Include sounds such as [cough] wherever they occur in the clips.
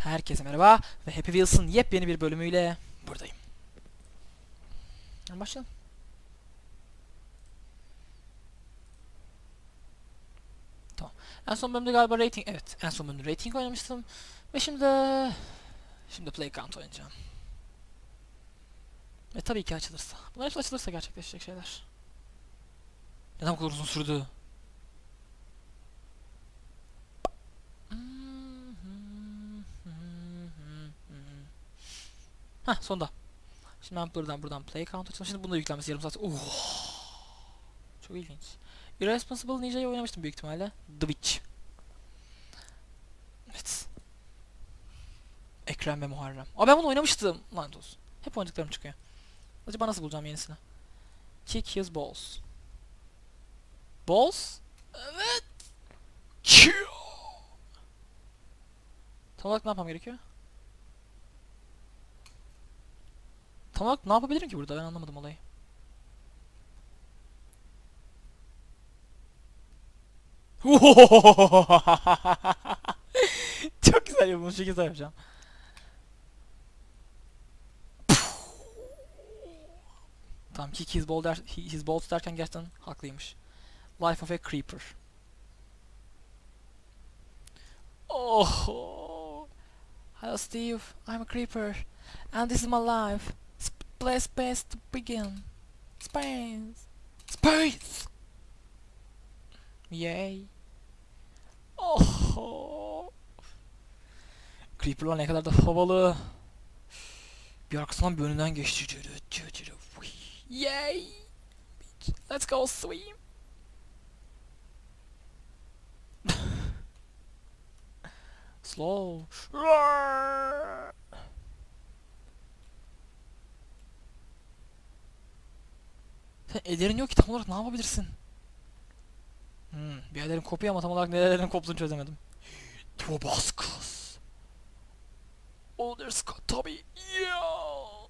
Herkese merhaba ve Happy Wheels'ın yepyeni bir bölümüyle buradayım. Başlayalım. Tamam. En son bölümde galiba rating, evet en son bölümde rating oynamıştım. Ve şimdi de... Şimdi play count oynayacağım. Ve tabii ki açılırsa. Bunlar hepsi açılırsa gerçekleşecek şeyler. Neden bu kadar uzun sürdü? Hah sonda. Şimdi ben buradan buradan play count açalım. Şimdi bunu da yüklenmesi yarım saat. Uh. Çok ilginç. Irresponsible Ninja'yı oynamıştım büyük ihtimalle. The Witch. Evet. Ekrem ve Muharrem. Aa ben bunu oynamıştım. Lanet olsun. Hep oynadıklarım çıkıyor. Acaba nasıl bulacağım yenisini? Kick his balls. Balls? Evet. Çiyo. Tam olarak ne yapmam gerekiyor? Tam olarak ne yapabilirim ki burada? Ben anlamadım olayı. [laughs] Çok güzel yapılmış. Çok güzel yapacağım. Tamam kick his, ball der, his balls derken gerçekten haklıymış. Life of a Creeper. Oh. Hello Steve, I'm a creeper. And this is my life. Play space to begin. Space. Space. Yay. Oh. Creeper'lar ne kadar da havalı. Bir arkasından bir önünden geçti. Yay. Let's go swim. [laughs] Slow. Roar. Sen ellerin yok ki tam olarak ne yapabilirsin? Hmm, bir ellerim kopuyor ama tam olarak nerelerin koptuğunu çözemedim. Tobaskus. Older Scott tabi. Yeah.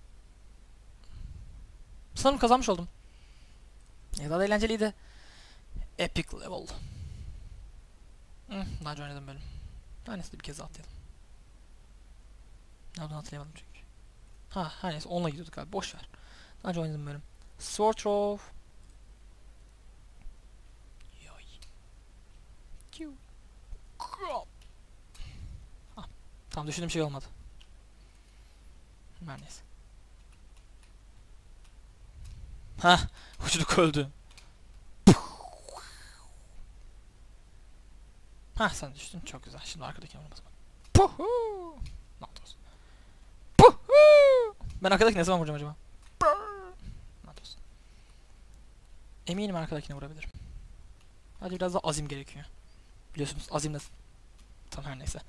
Sanırım kazanmış oldum. Ya da eğlenceliydi. Epic level. Hmm, daha önce oynadım bölüm. Neyse bir kez daha atlayalım. Nereden hatırlayamadım çünkü. Ha her neyse onunla gidiyorduk abi boş ver. Daha önce oynadım bölüm. Kiu. Krop. Ha, tam düşündüğüm şey olmadı. Her neyse. Ha, uçluk öldü. Ha sen düştün çok güzel. Şimdi arkadakine vurma zaman. Puhu. Ne? Puhu. Ben arkadaki ne zaman vuracağım acaba? Ne yapıyorsun? Eminim arkadakine vurabilirim. Hadi biraz daha azim gerekiyor. Biliyorsunuz azimle tam her neyse.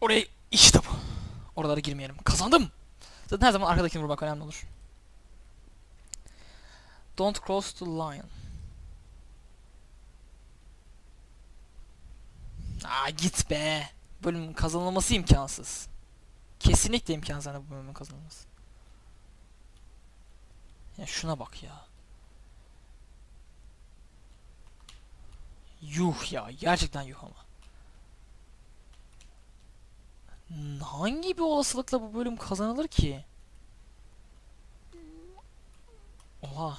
Oraya işte bu. Oralara girmeyelim. Kazandım. Zaten her zaman arkadakini vurmak önemli olur. Don't cross the line. Aa git be. Bölümün kazanılması imkansız. Kesinlikle imkansız bu bölümün kazanılması. Ya şuna bak ya. Yuh ya gerçekten yuh ama. Hangi bir olasılıkla bu bölüm kazanılır ki? Oha.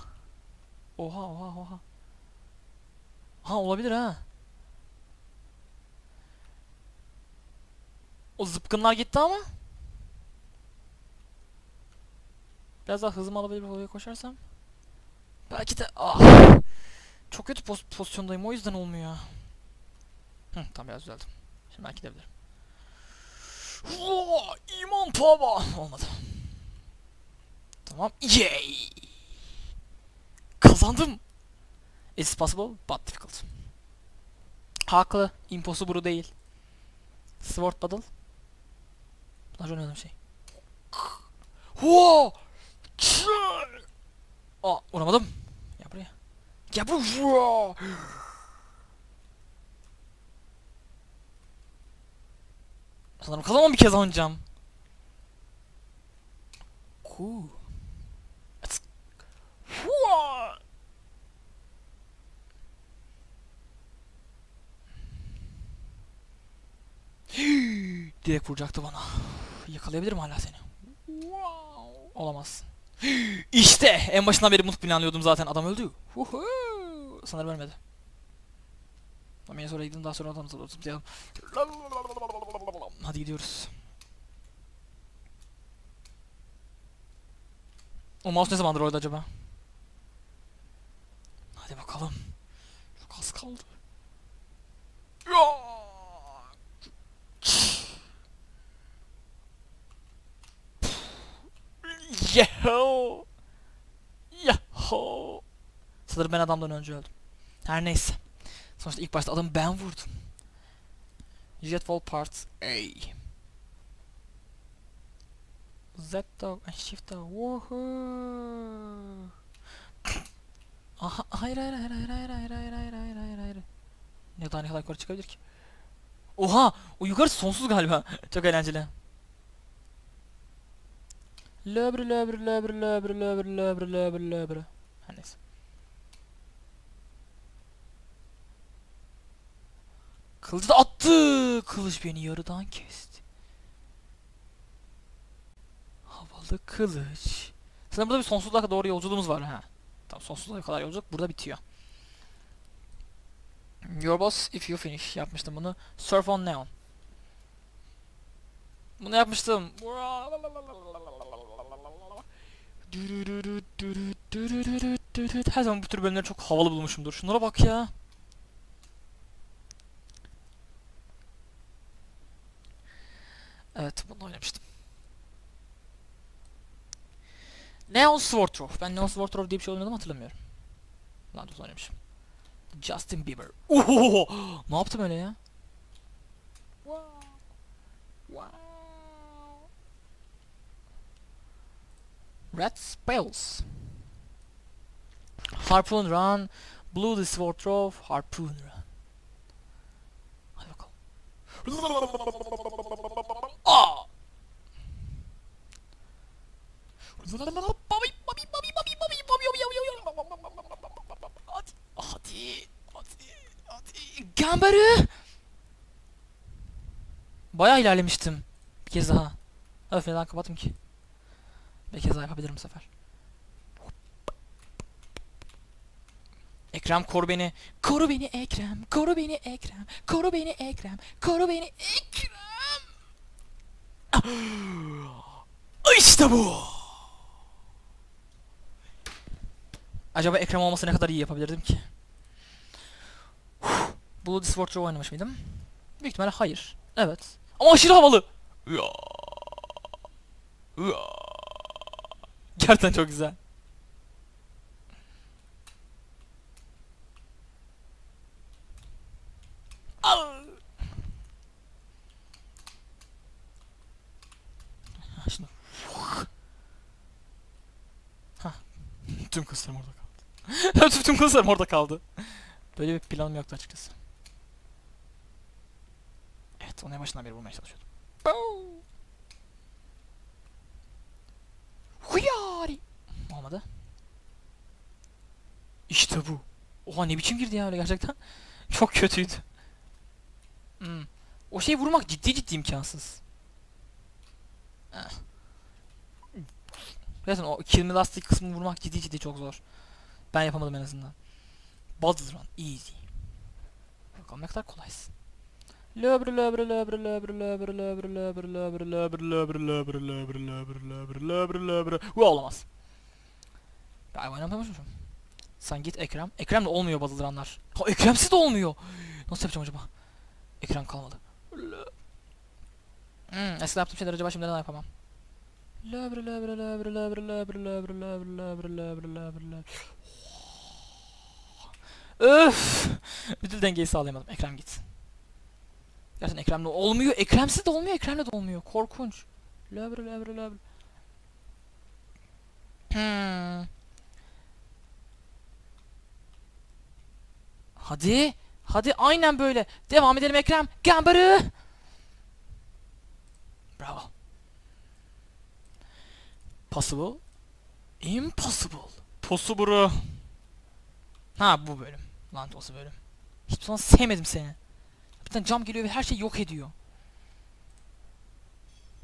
Oha oha oha. Ha olabilir ha. O zıpkınlar gitti ama. Biraz daha hızımı alabilir oraya koşarsam. Belki de ah. Çok kötü poz pozisyondayım o yüzden olmuyor. Hı, tamam biraz düzeldim. Şimdi belki gidebilirim. Oo, iman tava. Olmadı. Tamam. Yay. Kazandım. It's possible but difficult. Haklı. Impossible değil. Sword Battle. Bunlar oynadığım şey. Huo! Aa, vuramadım. Gel buraya. Sanırım kazanmam bir kez oynayacağım. Cool. [gasps] Direkt vuracaktı bana. Yakalayabilirim hala seni. Wow. Olamaz. [gasps] işte en başından beri bunu planlıyordum zaten. Adam öldü. Huhu. Sanırım ölmedi. Sonra gidin daha sonra oradan zıplayalım. Hadi gidiyoruz. O mouse ne zamandır orada acaba? Hadi bakalım. Çok az kaldı. Ya! Yahoo! Yahoo! Sanırım ben adamdan önce öldüm. Her neyse. Sonuçta ilk başta adamı ben vurdum. Jetfall Parts A. Z dog and shift dog. Woohoo! Aha, hayır hayır hayır hayır hayır hayır hayır hayır hayır hayır hayır. Ne daha ne kadar yukarı çıkabilir ki? Oha! O yukarı sonsuz galiba. Çok eğlenceli. Löbr löbr löbr löbr löbr löbr löbr löbr. Her neyse. Kılıcı da attı. Kılıç beni yarıdan kesti. Havalı kılıç. Sanırım burada bir sonsuzluğa doğru yolculuğumuz var ha. Tamam sonsuzluğa kadar yolculuk burada bitiyor. Your boss if you finish yapmıştım bunu. Surf on neon. Bunu yapmıştım. Her zaman bu tür bölümleri çok havalı bulmuşumdur. Şunlara bak ya. Evet bunu oynamıştım. Neon Swartrov. Ben Neon Swartrov diye bir şey oynadım hatırlamıyorum. Lan düz oynamışım. Justin Bieber. Oho! Ne yaptım öyle ya? Wow. Wow. Red Spells. Harpoon Run. Blue the Swartrov. Harpoon Run. Aa! Hadi, hadi, hadi, hadi. Gambarı! Bayağı ilerlemiştim. Bir kez daha. Öf neden kapattım ki? Bir kez daha yapabilirim bu sefer. Ekrem koru beni. Koru beni Ekrem. Koru beni Ekrem. Koru beni Ekrem. Koru beni Ekrem. [gasps] İşte bu. Acaba Ekrem olmasa ne kadar iyi yapabilirdim ki? [sighs] Bloody Sword Throw oynamış mıydım? Büyük ihtimalle hayır. Evet. Ama aşırı havalı. Gerçekten çok güzel. Al. Ha, Şimdi. Ha. Tüm kızlarım orada kaldı. [laughs] tüm, kızlarım orada kaldı. Böyle bir planım yoktu açıkçası. Evet, onu en başından beri bulmaya çalışıyordum. Huyari. Olmadı. İşte bu. Oha ne biçim girdi ya öyle gerçekten. [laughs] Çok kötüydü. Hmm. O şeyi vurmak ciddi ciddi imkansız. Eh. Zaten o kill me lastik kısmını vurmak ciddi ciddi çok zor. Ben yapamadım en azından. Buzz run easy. Bakalım ne kadar kolaysın. Löbr löbr löbr löbr löbr löbr löbr löbr löbr löbr löbr löbr löbr löbr löbr löbr Bu olamaz. Ben oynamamışım. Sen git Ekrem. Ekrem de olmuyor Buzz runlar. Ha Ekremsiz de olmuyor. Nasıl yapacağım acaba? Ekran kalmadı. Hmm, eskiden yaptığım şeyler acaba şimdi neden yapamam? Löbr löbr löbr löbr löbr löbr löbr löbr löbr löbr löbr Öf! Bütün dengeyi sağlayamadım. Ekrem git. Gerçekten Ekrem'le olmuyor. Ekremsiz de olmuyor, Ekrem'le de olmuyor. Korkunç. Löbr löbr löbr. Hmm. Hadi. Hadi aynen böyle. Devam edelim Ekrem. Gambarı. Bravo. Possible. Impossible. Possible. Ha bu bölüm. Lanet olsun bölüm. Hiçbir zaman sevmedim seni. Bir tane cam geliyor ve her şey yok ediyor.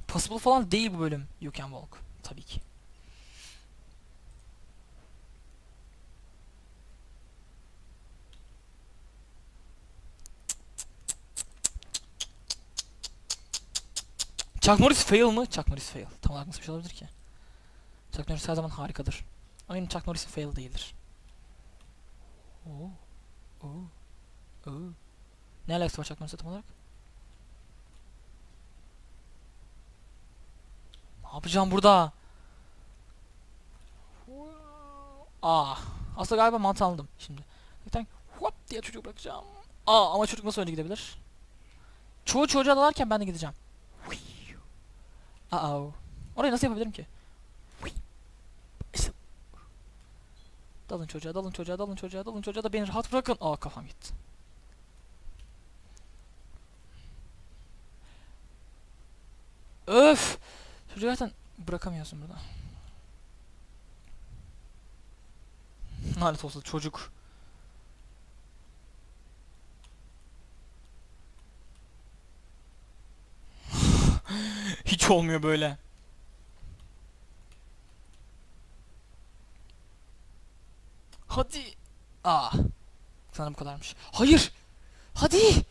Possible falan değil bu bölüm. You can walk. Tabii ki. Chuck Norris fail mı? Chuck Norris fail. Tam olarak nasıl bir şey olabilir ki? Chuck Norris her zaman harikadır. Yine Chuck Norris'in fail değildir. Oo. Oo. Oo. Ne alakası var Chuck Norris'e tam olarak? Ne yapacağım burada? Aa. Aslında galiba mantığı anladım şimdi. Tane hop diye çocuğu bırakacağım. Aa ama çocuk nasıl önce gidebilir? Çoğu çocuğa dalarken ben de gideceğim. Aa. Orayı nasıl yapabilirim ki? İşte. Dalın çocuğa, dalın çocuğa, dalın çocuğa, dalın çocuğa da beni rahat bırakın. Aa kafam gitti. Öf! Çocuğu zaten bırakamıyorsun burada. Lanet olsun çocuk. [laughs] Hiç olmuyor böyle. Hadi. Aa. Sanırım bu kadarmış. Hayır. Hadi.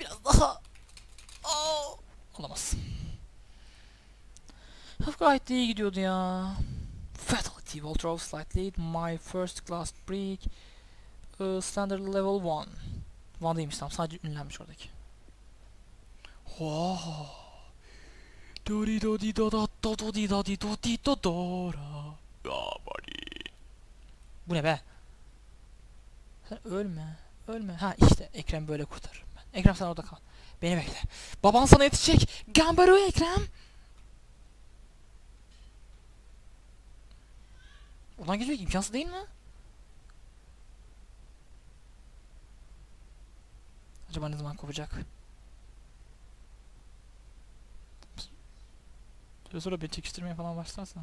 Biraz daha. Aa. Olamaz. Gayet iyi gidiyordu ya. Fatality will throw slightly. My first class break. Uh, standard level 1. 1 değilmiş tam sadece ünlenmiş oradaki. Wow. Dori do di do da do do Bu ne be? Sen ölme. Ölme. Ha işte Ekrem böyle kurtarırım ben. Ekrem sen orada kal. Beni bekle. Baban sana yetişecek. Gambaru Ekrem. Oradan geçmek imkansız değil mi? Acaba ne zaman kopacak? Süre sonra beni çekiştirmeye falan başlarsa.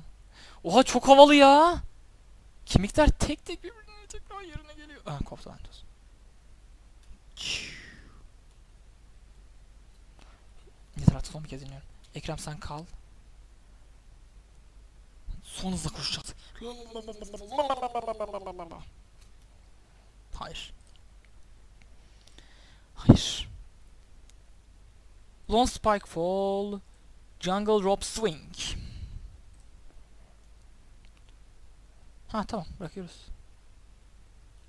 Oha çok havalı ya. Kemikler tek tek birbirine tekrar yerine geliyor. Ha koptu dur. Yeter artık son bir kez dinliyorum. Ekrem sen kal. Son hızla koşacağız. Hayır. Hayır. Long Spike Fall. Jungle Rope Swing. Ha tamam bırakıyoruz.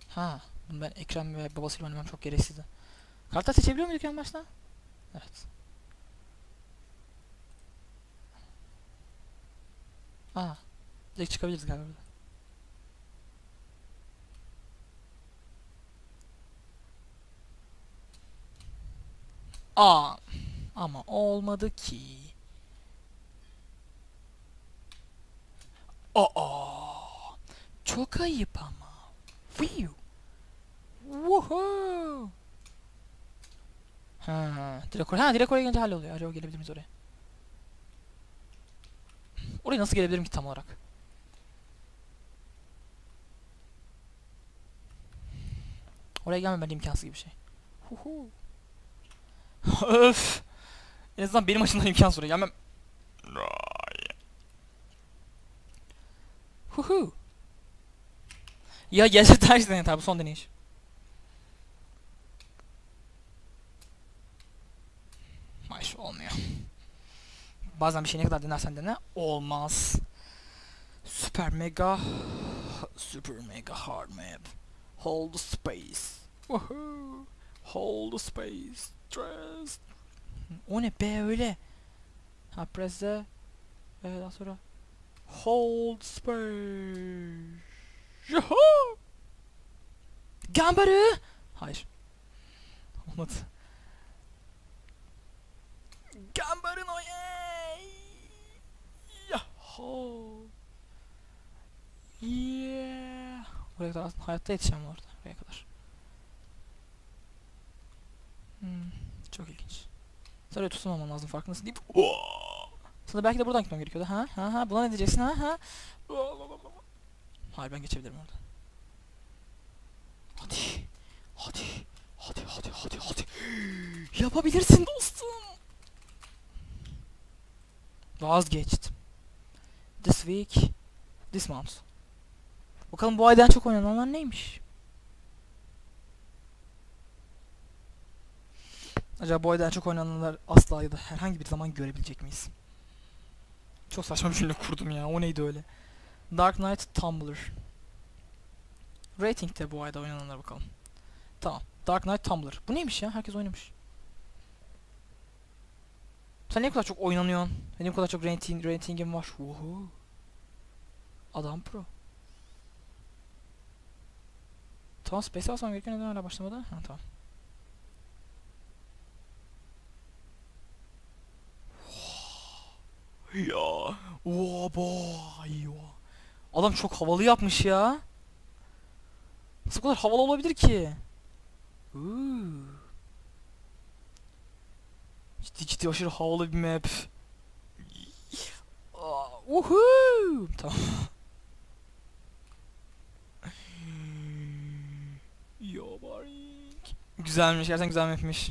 Ha bunu ben Ekrem ve babasıyla oynamam çok gereksizdi. Kartlar seçebiliyor muyduk en başta? Evet. Aa. Direkt çıkabiliriz galiba burada. Aa. Ama olmadı ki. Aa. Çok ayıp ama. Wiu. Woohoo. Ha, direkt oraya, ha, direkt oraya gelince halloluyor. Acaba gelebilir miyiz oraya? Oraya nasıl gelebilirim ki tam olarak? Oraya gelmem bence imkansız gibi bir şey. Huhu. Öf. En azından benim açımdan imkansız oraya gelmem. Huhu. Ya her şeyden yeter bu son deneyiş. Hayır olmuyor. Bazen bir şey ne kadar denersen dene olmaz. Super mega super mega hard map. Hold the space. Woohoo. Hold the space. Stress. O ne be öyle? Ha press ve daha sonra hold space. Yuhu! Gambarı! Hayır. Olmadı. Gambarın o yay! Yahoo! Yeah! Buraya kadar aslında hayatta yetişeceğim orada. Buraya kadar. Hmm, çok ilginç. Öyle tutunmaman lazım farkındasın deyip Sana belki de buradan gitmem gerekiyordu. Ha ha ha buna ne diyeceksin ha ha? Hayır ben geçebilirim orada. Hadi. Hadi. Hadi hadi hadi hadi. Yapabilirsin dostum. Vazgeçtim. This week, this month. Bakalım bu ayda en çok oynananlar neymiş? Acaba bu ayda en çok oynananlar asla ya da herhangi bir zaman görebilecek miyiz? Çok saçma bir cümle kurdum ya. O neydi öyle? Dark Knight Tumblr. Rating'de bu ayda oynananlara bakalım. Tamam. Dark Knight Tumblr. Bu neymiş ya? Herkes oynamış. Sen ne kadar çok oynanıyorsun? Benim kadar çok rating, ratingim var. Woohoo. Adam pro. Tamam space basmam gerekiyor neden hala başlamadı? Ha tamam. ya. Oba. Ya. Adam çok havalı yapmış ya. Nasıl kadar havalı olabilir ki? Uuu. Ciddi ciddi aşırı havalı bir map. Woohoo! Tamam. Güzelmiş, gerçekten güzel mapmiş.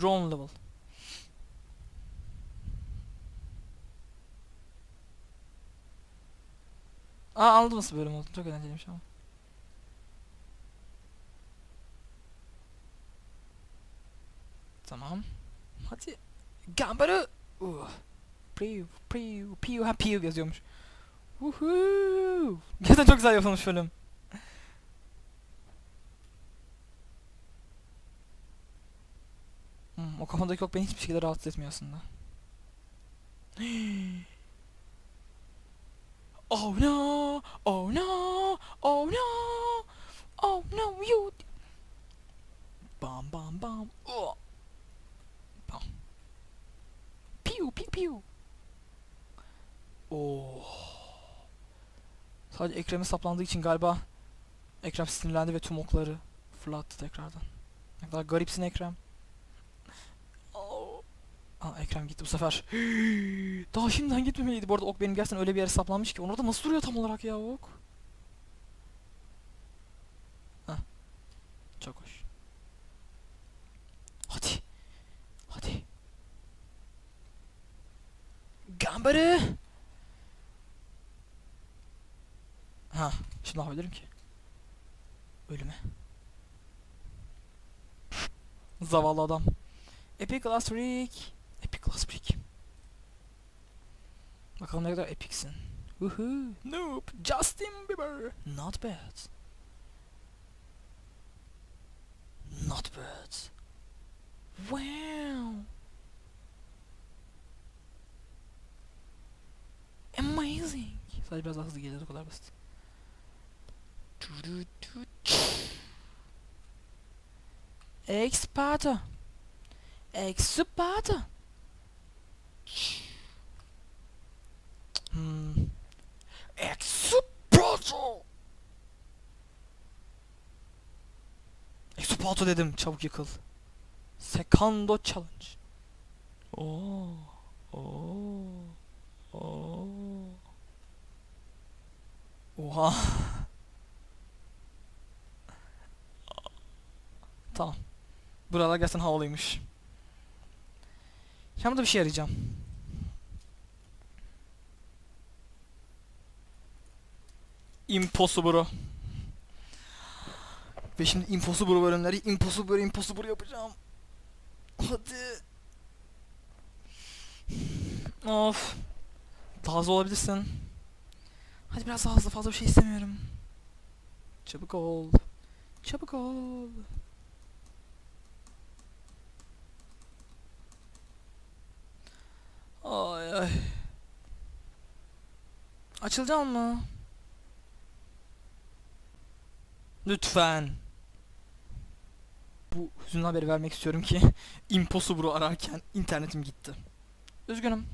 Drone level. Aa anladım nasıl bölüm oldu. Çok eğlenceliymiş ama. Tamam. Hadi. Gambaru. Uh. Priu, priu, piu, ha piu yazıyormuş. Woohoo! [laughs] Gerçekten çok güzel yapılmış bölüm. Hmm, o kafamdaki ok beni hiçbir şekilde rahatsız etmiyor aslında. [gasps] oh no! Oh no! Oh no! Oh no! You! Bam bam bam! Oh. Bam. Piu piu piu! Oh. Sadece Ekrem'e saplandığı için galiba Ekrem sinirlendi ve tüm okları fırlattı tekrardan. Ne kadar garipsin Ekrem. Aa Ekrem gitti bu sefer. [gasps] Daha şimdiden gitmemeliydi. Bu arada ok benim gerçekten öyle bir yere saplanmış ki. Orada nasıl duruyor tam olarak ya ok? Heh. Çok hoş. Hadi. Hadi. Gambarı. Ha, şimdi ne yapabilirim ki? Ölüme. Zavallı adam. Epic Last Freak. Freak. Bakalım ne kadar epicsin. Woohoo. Noob. Justin Bieber. Not bad. Not bad. Wow. Amazing. Sadece biraz daha hızlı gelir o kadar basit. Expato. Expato. Hmm. Expato. Expato dedim. Çabuk yıkıl. Secando challenge. Oo. Oo. Oo. Oha. Tamam. Buralar gerçekten havalıymış. Şimdi bir şey arayacağım. Impossible. Ve şimdi Impossible bölümleri Impossible Impossible yapacağım. Hadi. Of. Daha hızlı olabilirsin. Hadi biraz daha hızlı fazla bir şey istemiyorum. Çabuk ol. Çabuk ol. Ay ay. Açılacak mı? Lütfen. Bu hüzünlü haberi vermek istiyorum ki [laughs] Impossible'ı ararken internetim gitti. Üzgünüm.